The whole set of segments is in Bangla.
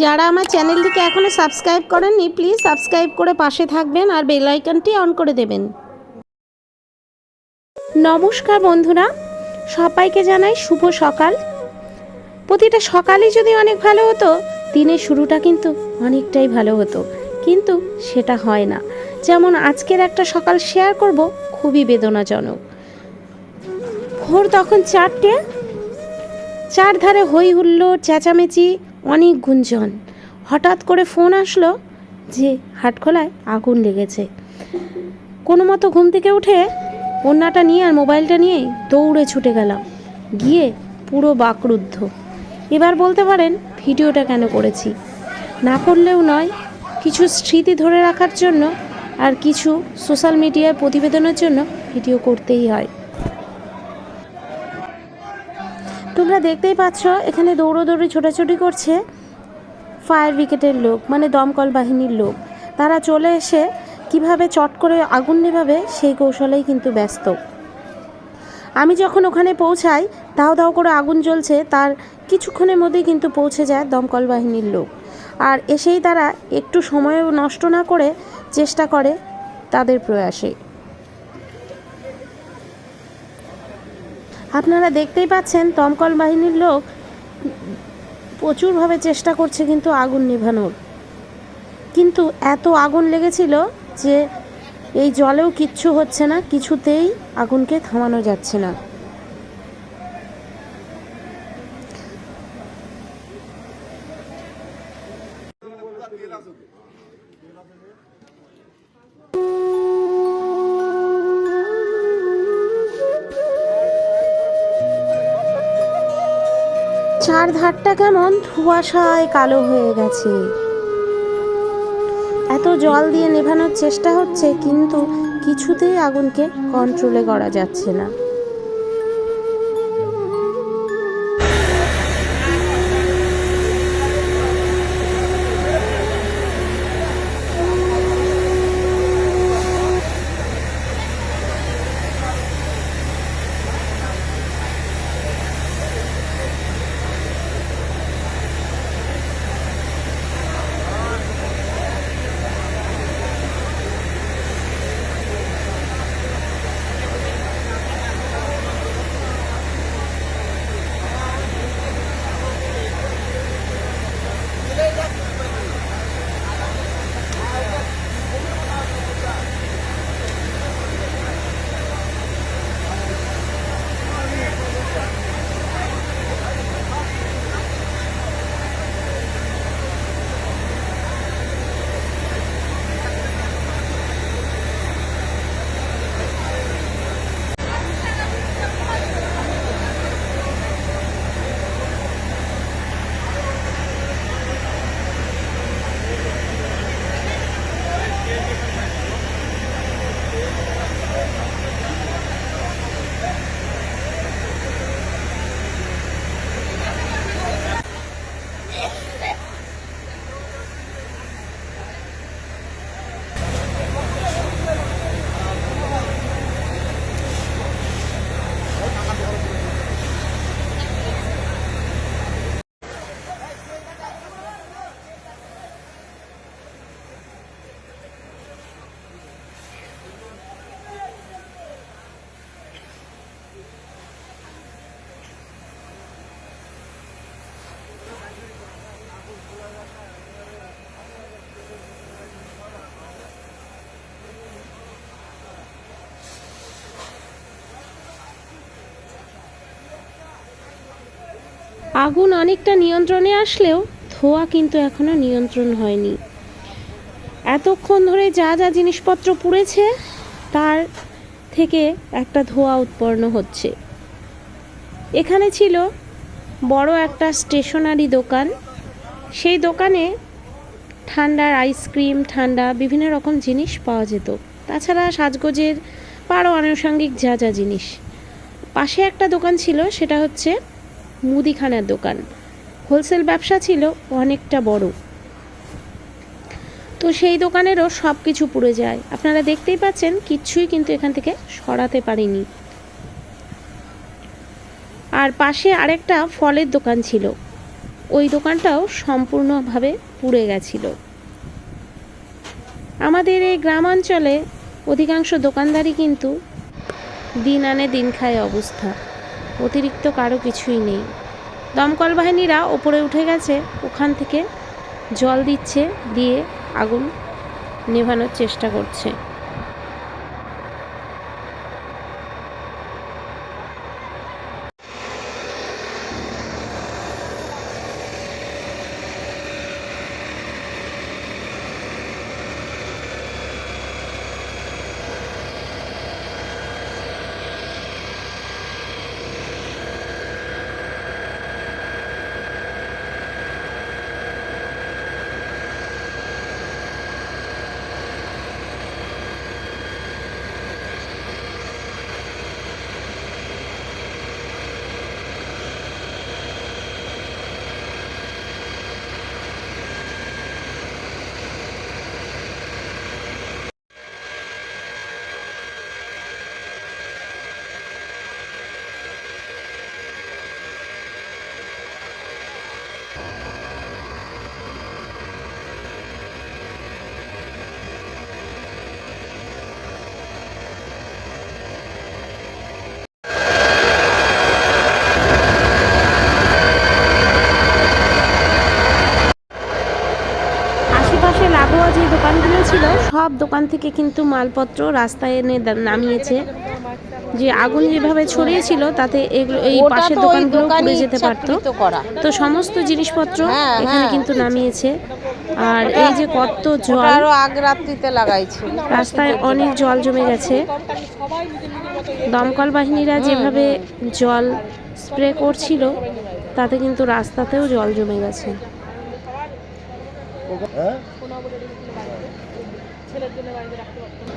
যারা আমার চ্যানেলটিকে এখনও সাবস্ক্রাইব করেননি প্লিজ সাবস্ক্রাইব করে পাশে থাকবেন আর বেল আইকনটি অন করে দেবেন। নমস্কার বন্ধুরা, সবাইকে জানাই শুভ সকাল। প্রতিটা সকালই যদি অনেক ভালো হতো, দিনের শুরুটা কিন্তু অনেকটাই ভালো হতো, কিন্তু সেটা হয় না। যেমন আজকের একটা সকাল শেয়ার করব, খুবই বেদনাজনক। ভোর তখন চারটে, চারধারে হই হুল্লোড় চেঁচামেচি, অনেক গুঞ্জন। হঠাৎ করে ফোন আসলো যে হাটখোলায় আগুন লেগেছে। কোনো মতো ঘুম থেকে উঠে ওড়নাটা নিয়ে আর মোবাইলটা নিয়েই দৌড়ে ছুটে গেলাম। গিয়ে পুরো বাকরুদ্ধ। এবার বলতে পারেন ভিডিওটা কেন করেছি? না করলেও নয়, কিছু স্মৃতি ধরে রাখার জন্য আর কিছু সোশ্যাল মিডিয়ায় প্রতিবেদনের জন্য ভিডিও করতেই হয়। তোমরা দেখতেই পাচ্ছ, এখানে দৌড়োদৌড়ি ছোটাছুটি করছে ফায়ার ব্রিগেডের লোক মানে দমকল বাহিনীর লোক। তারা চলে এসে কীভাবে চট করে আগুন নেভাবে সেই কৌশলেই কিন্তু ব্যস্ত। আমি যখন ওখানে পৌঁছাই দাও দাও করে আগুন জ্বলছে, তার কিছুক্ষণের মধ্যেই কিন্তু পৌঁছে যায় দমকল বাহিনীর লোক। আর এসেই তারা একটু সময় নষ্ট না করে চেষ্টা করে তাদের প্রয়াসে। আপনারা দেখতেই পাচ্ছেন দমকল বাহিনীর লোক প্রচুরভাবে চেষ্টা করছে কিন্তু আগুন নিভানোর। কিন্তু এত আগুন লেগেছিল যে এই জলেও কিচ্ছু হচ্ছে না, কিছুতেই আগুনকে থামানো যাচ্ছে না। চার ধারটা কেমন ধোঁয়াশায় কালো হয়ে গেছে। এত জল দিয়ে নেভানোর চেষ্টা হচ্ছে, কিন্তু কিছুতেই আগুনকে কন্ট্রোলে করা যাচ্ছে না। আগুন অনেকটা নিয়ন্ত্রণে আসলেও ধোঁয়া কিন্তু এখনও নিয়ন্ত্রণ হয়নি। এতক্ষণ ধরে যা যা জিনিসপত্র পুড়েছে, তার থেকে একটা ধোঁয়া উৎপন্ন হচ্ছে। এখানে ছিল বড় একটা স্টেশনারি দোকান। সেই দোকানে ঠান্ডার আইসক্রিম, ঠান্ডা বিভিন্ন রকম জিনিস পাওয়া যেত। তাছাড়া সাজগোজের আরও আনুষঙ্গিক যা যা জিনিস। পাশে একটা দোকান ছিল, সেটা হচ্ছে মুদিখানার দোকান। হোলসেল ব্যবসা ছিল অনেকটা বড়। তো সেই দোকানেরও সব কিছু পুড়ে যায়। আপনারা দেখতেই পাচ্ছেন, কিচ্ছুই কিন্তু এখান থেকে সরাতে পারিনি। আর পাশে আরেকটা ফলের দোকান ছিল। ওই দোকানটাও সম্পূর্ণভাবে পুড়ে গেছিল। আমাদের এই গ্রামাঞ্চলে অধিকাংশ দোকানদারই কিন্তু দিন আনে দিন খায় অবস্থা। অতিরিক্ত কারও কিছুই নেই। দমকল বাহিনীরা ওপরে উঠে গেছে, ওখান থেকে জল দিচ্ছে, দিয়ে আগুন নেভানোর চেষ্টা করছে আশেপাশে লাগোয়া যে দোকানগুলো ছিল সব দোকান থেকে কিন্তু মালপত্র রাস্তায় এনে নামিয়েছে। যে আগুন যেভাবে ছড়িয়েছিল তাতে এগুলো এই পাশের দোকানগুলো পুড়ে যেতে পারতো। তো সমস্ত জিনিসপত্র হ্যাঁ, এখানে হ্যাঁ। কিন্তু নামিয়েছে। আর এই যে কত জল। আরও আগ রাত্রিতে লাগাইছে। রাস্তায় অনেক জল জমে গেছে। দমকল বাহিনীরা যেভাবে জল স্প্রে করছিল তাতে কিন্তু রাস্তাতেও জল জমে গেছে। খাওয়ার জন্য বাড়িতে রাখতে পারতাম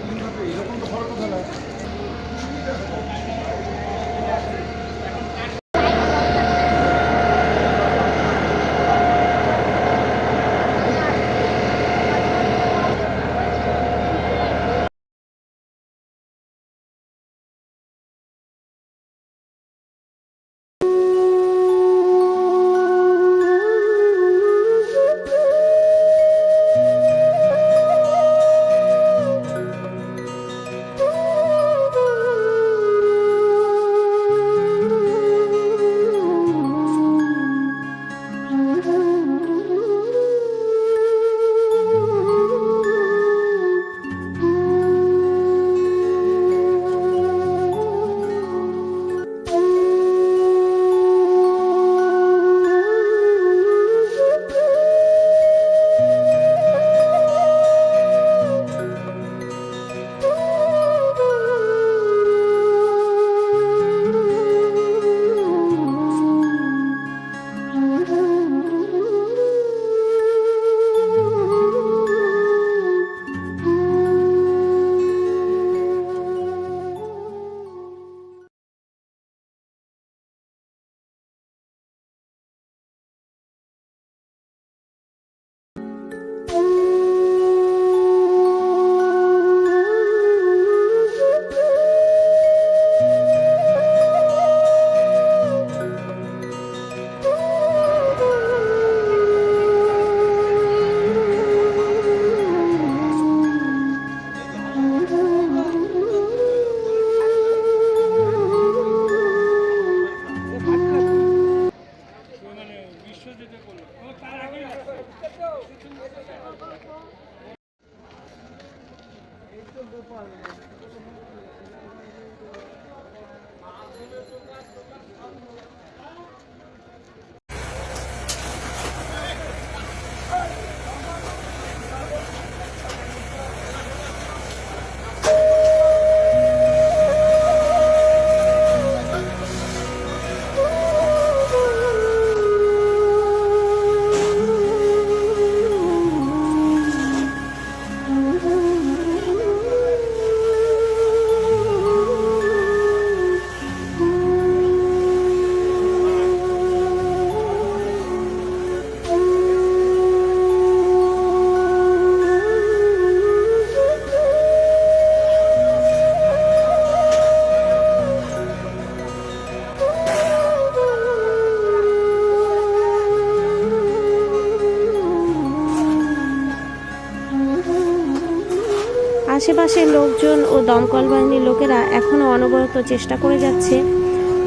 লোকজন ও দমকল বাহিনীর লোকেরা এখনও অনবরত চেষ্টা করে যাচ্ছে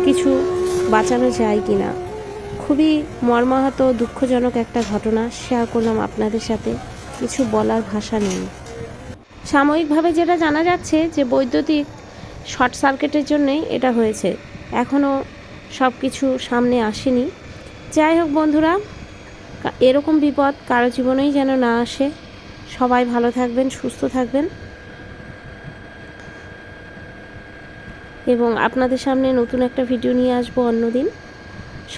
কিছু বাঁচানো যায় কি না খুবই মর্মাহত দুঃখজনক একটা ঘটনা শেয়ার করলাম আপনাদের সাথে। কিছু বলার ভাষা নেই। সাময়িকভাবে যেটা জানা যাচ্ছে যে বৈদ্যুতিক শর্ট সার্কিটের জন্যই এটা হয়েছে। এখনও সব কিছু সামনে আসেনি। যাই হোক বন্ধুরা, এরকম বিপদ কারও জীবনেই যেন না আসে। সবাই ভালো থাকবেন, সুস্থ থাকবেন। এবং আপনাদের সামনে নতুন একটা ভিডিও নিয়ে আসব অন্যদিন।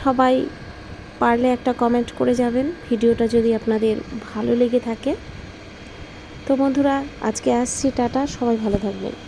সবাই পারলে একটা কমেন্ট করে যাবেন। ভিডিওটা যদি আপনাদের ভালো লেগে থাকে। তো বন্ধুরা, আজকে আসছি, টাটা। সবাই ভালো থাকবেন।